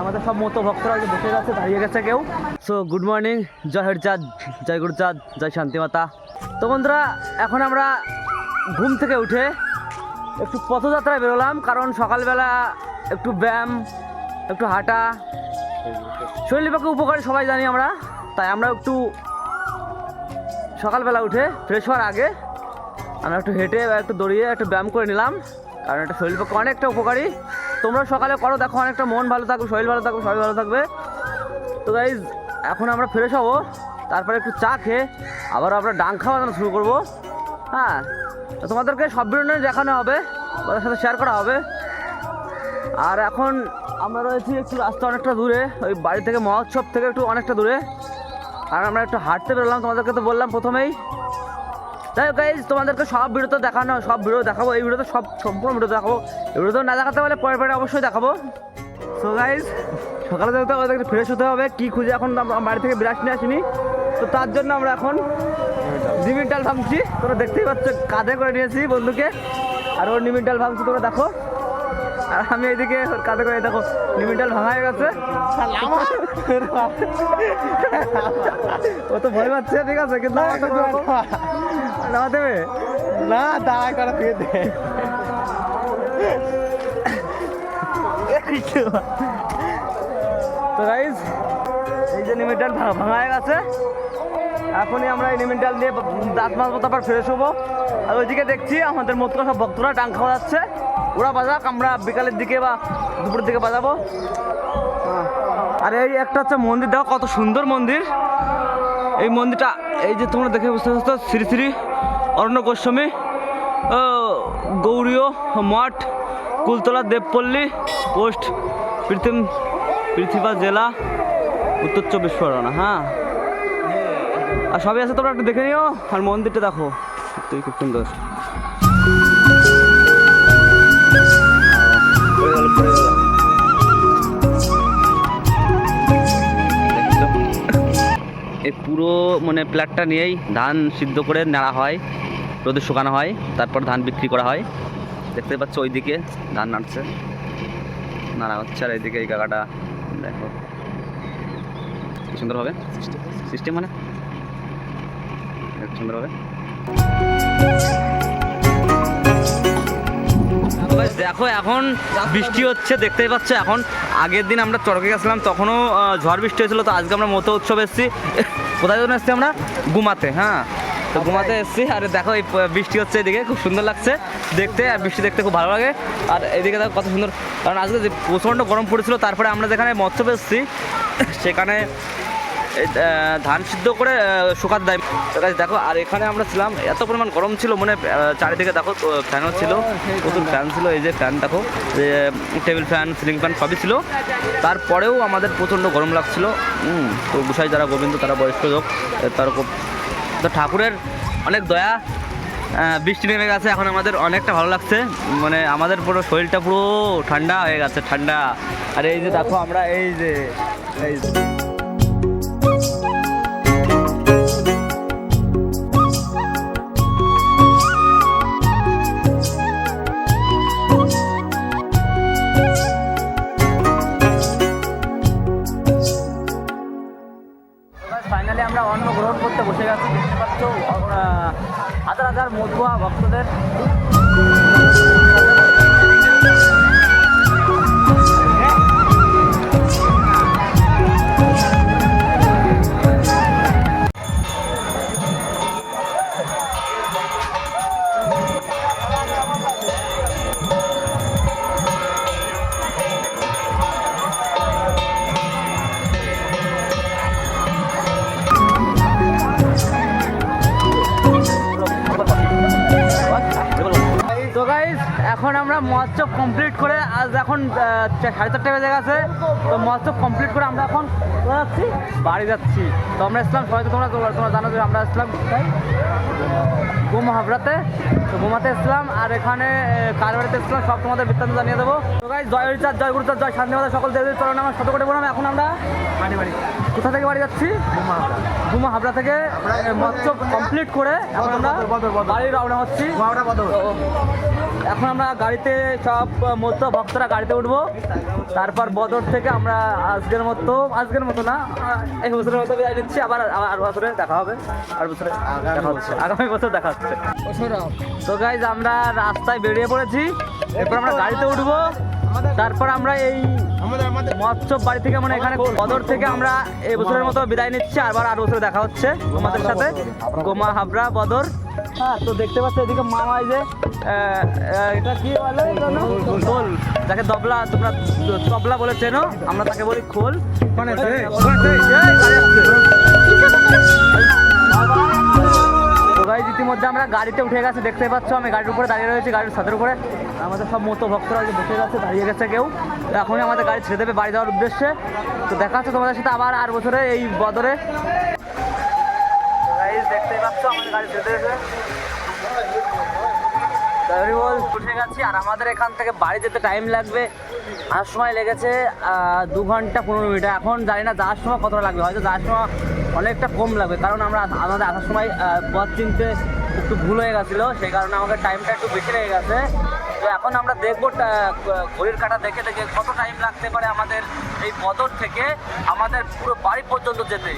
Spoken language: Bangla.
আমাদের সব মতো ভক্তরা বসে গেছে দাঁড়িয়ে গেছে কেউ। সো গুড মর্নিং জয় হরচাঁদ, জয় গুরুচাঁদ, জয় শান্তিমাতা। তো বন্ধুরা, এখন আমরা ঘুম থেকে উঠে একটু পথযাত্রায় বেরোলাম, কারণ সকালবেলা একটু ব্যায়াম, একটু হাঁটা। শরীরের পক্ষে উপকারী সবাই জানি আমরা, তাই আমরা একটু সকালবেলা উঠে ফ্রেশ হওয়ার আগে আমরা একটু হেঁটে বা একটু দৌড়িয়ে একটু ব্যায়াম করে নিলাম, কারণ এটা শরীর পক্ষে অনেকটা উপকারী। তোমরা সকালে করো, দেখো অনেকটা মন ভালো থাকবে, শরীর ভালো থাকবে, সবাই ভালো থাকবে। তো গাইজ এখন আমরা ফ্রেশ হব, তারপরে একটু চা খেয়ে আবার আমরা ডাং খাওয়া শুরু করব। হ্যাঁ তোমাদেরকে সব ভিডিও দেখানো হবে ওদের সাথে শেয়ার করা হবে। আর এখন আমরা রয়েছি একটু রাস্তা অনেকটা দূরে, ওই বাড়ি থেকে মহোৎসব থেকে একটু অনেকটা দূরে। আর আমরা একটু হাঁটতে বেরোলাম, তোমাদেরকে তো বললাম প্রথমেই। যাই হোক গাইজ তোমাদেরকে সব ভিডিও তো দেখানো, সব ভিডিও দেখাবো। এই ভিডিওতে সব সম্পূর্ণ ভিডিও দেখাবো। ভিডিও তো না দেখাতে পারলে পরে পরে অবশ্যই দেখাবো। সো গাইজ সকালে দেখতে ওদেরকে ফ্রেশ হতে হবে, কী খুঁজে এখন বাড়ি থেকে বিরাট নিয়ে আসিনি। তো তার জন্য আমরা এখন নিমিন ডাল ভাঙছি। তোমরা দেখতেই পাচ্ছ, কাঁধে করে নিয়েছি বন্ধুকে। আর ওর নিমিন ডাল ভাঙছি, তোমরা দেখো। আর আমি এইদিকে ওর কাঁধে করে দেখো ডাল ভাঙা হয়ে গেছে। ও তো ভয় পাচ্ছে ঠিক আছে কিন্তু তো দেবে? না দাঁড়া করে দিয়ে দে। তো গাইজ এই যে নিমিটাল ভাঙা হয়ে গেছে। এখনই আমরা এই নিমিটাল দিয়ে দাঁত মাজবো তারপর ফ্রেশ হব। আর ওইদিকে দেখছি আমাদের মতো সব ভক্তরা টাং খাওয়া যাচ্ছে। ওরা বাজাক, আমরা বিকালের দিকে বা দুপুরের দিকে বাজাবো। আর এই একটা হচ্ছে মন্দির, দেখো কত সুন্দর মন্দির। এই মন্দিরটা, এই যে তোমরা দেখে বুঝতে পারছ, শ্রী শ্রী অরণ্য গোস্বামী গৌরীয় মঠ, কুলতলা, দেবপল্লী, পোস্ট পৃথিম পৃথিবা জেলা, উত্তর চব্বিশ পরগনা হ্যাঁ। আর সবই আছে, তোমরা একটু দেখে নিও। আর মন্দিরটা দেখো, সত্যিই খুব সুন্দর। এই পুরো মানে প্ল্যাটটা নিয়েই ধান সিদ্ধ করে নাড়া হয়, রোদে শুকানো হয়, তারপর ধান বিক্রি করা হয়। দেখতে পাচ্ছ ওইদিকে ধান নাড়ছে, নাড়া হচ্ছে, আর এইদিকে এই কাকাটা দেখো। কি সুন্দর হবে? সিস্টেম মানে? সুন্দর হবে। দেখো এখন বৃষ্টি হচ্ছে, দেখতেই পাচ্ছ এখন। আগের দিন আমরা চড়কে গেছিলাম, তখনও ঝড় বৃষ্টি হয়েছিল, তো আজকে আমরা মতো উৎসব এসেছি। কোথায় জন্য এসছি আমরা? গুমাতে হ্যাঁ? তো গুমাতে এসছি আর দেখো এই বৃষ্টি হচ্ছে এদিকে খুব সুন্দর লাগছে দেখতে আর বৃষ্টি দেখতে খুব ভালো লাগে। আর এদিকে দেখো কত সুন্দর কারণ আজকে যে প্রচণ্ড গরম পড়েছিল তারপরে আমরা যেখানে মৎস্য পেয়েছি সেখানে ধান সিদ্ধ করে শুকাতে দেয়। guys, দেখো, আর এখানে আমরা ছিলাম, এত পরিমাণ গরম ছিল মানে চারিদিকে দেখো ফ্যানও ছিল, প্রচুর ফ্যান ছিল, এই যে ফ্যান দেখো, যে টেবিল ফ্যান সিলিং ফ্যান সবই ছিল। তারপরেও আমাদের প্রচণ্ড গরম লাগছিল তো গুসাই যারা গোবিন্দ, তারা বয়স্ক লোক তার তো ঠাকুরের অনেক দয়া বৃষ্টি নেমে গেছে, এখন আমাদের অনেকটা ভালো লাগছে মানে আমাদের পুরো শরীরটা পুরো ঠান্ডা হয়ে গেছে, ঠান্ডা। আর এই যে দেখো, আমরা এই যে, এই મોતવા ભક્તોને ખૂબ এখন আমরা মহোৎসব কমপ্লিট করে আজ এখন সাড়ে চারটে বেজে গেছে। তো মহোৎসব কমপ্লিট করে আমরা এখন যাচ্ছি। বাড়ি যাচ্ছি। তো আমরা ইসলাম সবাই তোমরা তোমরা জানো যে আমরা ইসলাম কোথায়? গোমা হাবড়াতে তো গুমাতে ইসলাম আর এখানে কার বাড়িতে ইসলাম সব তোমাদের বৃত্তান্ত জানিয়ে দেবো। গাইজ জয় হরিচাঁদ জয় গুরুচাঁদ জয় শান্তিমাতা সকল দেবীর চরণ আমার শত কোটি প্রণাম এখন আমরা বাড়ি বাড়ি। কোথা থেকে বাড়ি যাচ্ছি? ঘুমা হাবড়া। থেকে মৎস্য কমপ্লিট করে এখন আমরা। বাড়ি রওনা হচ্ছি। এখন আমরা গাড়িতে সব মতো ভক্তরা গাড়িতে উঠবো। তারপর বদর থেকে আমরা আজকের মতো আজকের মতো না এই বছরের মতো বিদায় নিচ্ছি। আবার আবার আর বছরে দেখা হবে। আর বছরে আগামী দেখা হচ্ছে। বছর। আগামী বছর দেখা হচ্ছে। তো গাইজ আমরা রাস্তায় বেরিয়ে পড়েছি। এরপর আমরা গাড়িতে উঠবো। তারপর আমরা এই মৎস্য বাড়ি থেকে মানে এখানে বদর থেকে আমরা এই বছরের মতো বিদায় নিচ্ছি। আবার আর বছরে দেখা হচ্ছে তোমাদের সাথে। গোমা হাবড়া বদর। হ্যাঁ তো দেখতে পাচ্ছ এদিকে মামাই যে এটা কি বলে খোল যাকে দবলা তোমরা তবলা বলে চেনো আমরা তাকে বলি খোল। তো গাইজ ইতিমধ্যে আমরা গাড়িতে উঠে গেছে। দেখতে পাচ্ছ আমি গাড়ির উপরে দাঁড়িয়ে রয়েছি গাড়ির ছাদের উপরে। আমাদের সব মতো ভক্তরা বসে গেছে দাঁড়িয়ে গেছে কেউ। এখনই আমাদের গাড়ি ছেড়ে দেবে বাড়ি যাওয়ার উদ্দেশ্যে। তো দেখা হচ্ছে তোমাদের সাথে আবার আর বছরে এই বদরে। পাচ্ছ, আমাদের গাড়ি ছেড়ে বল আর আমাদের এখান থেকে বাড়ি যেতে টাইম লাগবে। আসার সময় লেগেছে দু ঘণ্টা পনেরো মিনিট। এখন জানি না যাওয়ার সময় কতটা লাগবে। হয়তো যাওয়ার সময় অনেকটা কম লাগবে। কারণ আমরা আমাদের আসার সময় পথ চিনতে একটু ভুল হয়ে গেছিল। সেই কারণে আমাদের টাইমটা একটু বেশি লেগে গেছে। তো এখন আমরা দেখব ঘড়ির কাটা দেখে দেখে কত টাইম লাগতে পারে আমাদের এই বদর থেকে আমাদের পুরো বাড়ি পর্যন্ত যেতে।